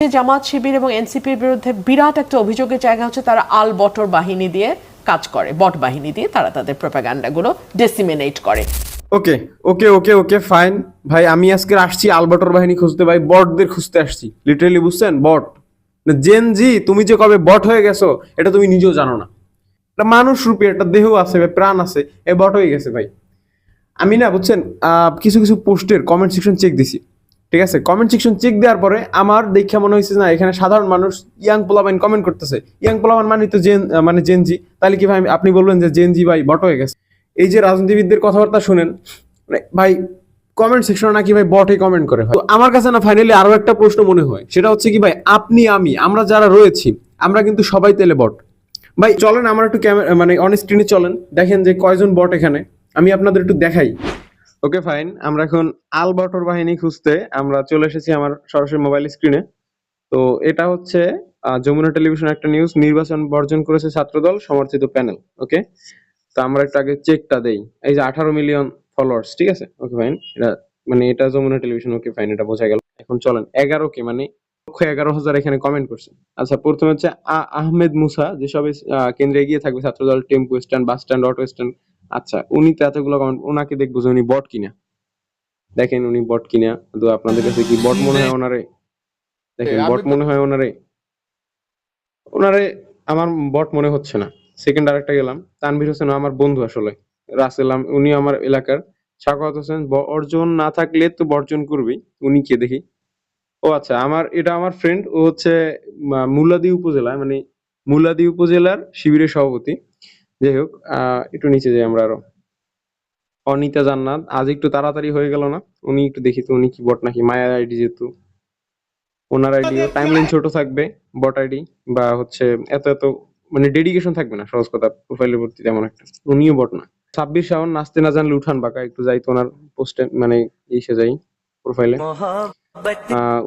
জামাত শিবির এবং এনসিপির বিরুদ্ধে বিরাট একটা অভিযোগের জায়গা হচ্ছে তারা আল বটর বাহিনী দিয়ে কাজ করে, বট বাহিনী দিয়ে তারা তাদের প্রোপাগান্ডাগুলো ডেসিমিনেট করে। Okay okay okay okay, fine. ভাই, আমি আজকে আসছি আলবাটর বাহিনী খুঁজতে, ভাই, বটদের খুঁজতে আসছি। লিটারেলি বুঝছেন? বট। জেন জি তুমি যে কবে বট হয়ে গেছো, এটা তুমি নিজেও জানো না। একটা মানুষ রূপে, একটা দেহ আছে, ভাই, প্রাণ আছে, এ বট হয়ে গেছে, ভাই। আমি না, বুঝছেন কিছু কিছু পোস্টের কমেন্ট সেকশন চেক দিছি। ঠিক আছে? কমেন্ট সেকশন চেক দেওয়ার পরে আমার দেখা মনে হয়েছে না, এখানে সাধারণ মানুষ ইয়াং পোলাবাইন কমেন্ট করতেছে। ইয়াং পোলাবান মানে তো জেন মানে জেনজি তাহলে কি ভাই আপনি বলবেন যে জেনজি ভাই বট হয়ে গেছে। এই যে রাজনীতিবিদদের কথাবার্তা শুনেন মানে ভাই কমেন্ট সেকশনে নাকি ভাই বটে কমেন্ট করে তো আমার কাছে না ফাইনালি আরও একটা প্রশ্ন মনে হয়। সেটা হচ্ছে কি ভাই, আপনি, আমি, আমরা যারা রয়েছি, আমরা কিন্তু সবাই তেলে বট। ভাই, চলেন, আমার একটু ক্যামেরা মানে অন স্ক্রিনে চলেন। দেখেন যে কয়জন বট এখানে। আমি আপনাদের একটু দেখাই। ওকে ফাইন আমরা এখন আল বটর বাহিনী খুঁজতে আমরা চলে এসেছি আমার সরাসরি মোবাইল স্ক্রিনে তো এটা হচ্ছে যমুনা টেলিভিশন একটা নিউজ নির্বাচন বর্জন করেছে ছাত্রদল, সমর্থিত প্যানেল ওকে তো আমরা একটু আগে চেকটা দেই। এই যে আঠারো মিলিয়ন ফলোয়ার্স ঠিক আছে? ওকে ফাইন এটা মানে এটা যমুনা টেলিভিশন ওকে ফাইন এটা বোঝা গেল। এখন চলেন, এগারো কে মানে লক্ষ এগারো হাজার এখানে কমেন্ট করছে। আচ্ছা প্রথমে হচ্ছে আহমেদ মুসা, যেসব কেন্দ্রে এগিয়ে থাকবে ছাত্রদল, tempo stand bus stand auto stand আচ্ছা উনি তো এতগুলো কমেন্ট ওনাকে দেখব যে উনি বট কিনা। দেখেন উনি বট কিনা। তো আপনাদের কাছে কি বট মনে হয় ওনারে? দেখেন বট মনে হয় ওনারে ওনারে আমার বট মনে হচ্ছে না। সেকেন্ড আরেকটা গেলাম। তানভীর হোসেন আমার বন্ধু আসলে। রাসেল আম- উনি আমার এলাকার। সাকাওয়াত হোসেন অর্জন না থাকলে তো বর্জন করবেই উনি কে দেখি? ও আচ্ছা আমার এটা আমার ফ্রেন্ড ও হচ্ছে মুলাদি উপজেলায় মানে মুলাদি উপজেলার শিবিরের সভাপতি। যাই হোক একটু নিচে যাই আমরা আরও। অনিতা জান্নাত, আজ একটু তাড়াতাড়ি হয়ে গেল না? উনি একটু দেখি তো, উনি কি বট নাকি মায়া আইডি যেহেতু। ওনার আইডি টাইমলাইন ছোট থাকবে বট আইডি বা হচ্ছে এত এত মানে ডেডিকেশন থাকবে না, সহজ কথা প্রোফাইলের ভর্তি তেমন একটা। উনিও বট না। ছাব্বিশ শাওন নাচতে না জানলে উঠান বাঁকা, একটু যাই তো ওনার পোস্টে মানে ইসে যাই প্রোফাইলে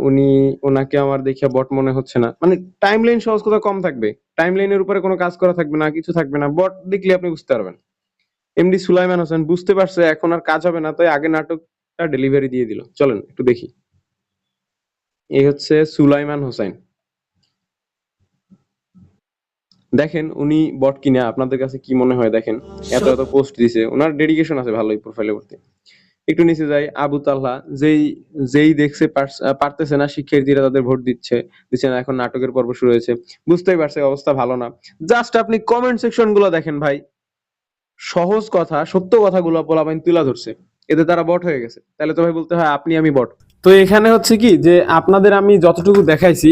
উনি ওনাকে আমার দেখে বট মনে হচ্ছে না। মানে টাইমলাইন সহজ কথা কম থাকবে। টাইমলাইনের উপরে কোনো কাজ করা থাকবে না, কিছু থাকবে না। বট দেখলে আপনি বুঝতে পারবেন। এমডি সুলাইমান হোসেন বুঝতে পারছে, এখন আর কাজ হবে না, তাই আগে নাটকটা ডেলিভারি দিয়ে দিল। চলেন, একটু দেখি। এই হচ্ছে সুলাইমান হোসেন দেখেন, উনি বট কিনা, আপনাদের কাছে কি মনে হয়? দেখেন, এত এত পোস্ট দিছে। ওনার ডেডিকেশন আছে ভালোই প্রোফাইলে করতে একটু নিচে যাই, আবু তাল্লাহ, যেই যেই দেখছে পারতেছে না, শিক্ষার্থীরা তাদের ভোট দিচ্ছে দিচ্ছে না, এখন নাটকের পর্ব শুরু হয়েছে। বুঝতেই পারছে অবস্থা ভালো না। জাস্ট আপনি কমেন্ট সেকশনগুলো দেখেন ভাই। সহজ কথা, সত্য কথাগুলো পোলাপাইন তুলা ধরছে। এতে তারা বট হয়ে গেছে। তাহলে তো ভাই বলতে হয়, আপনি আমি বট। তো এখানে হচ্ছে কি, যে আপনাদের আমি যতটুকু দেখাইছি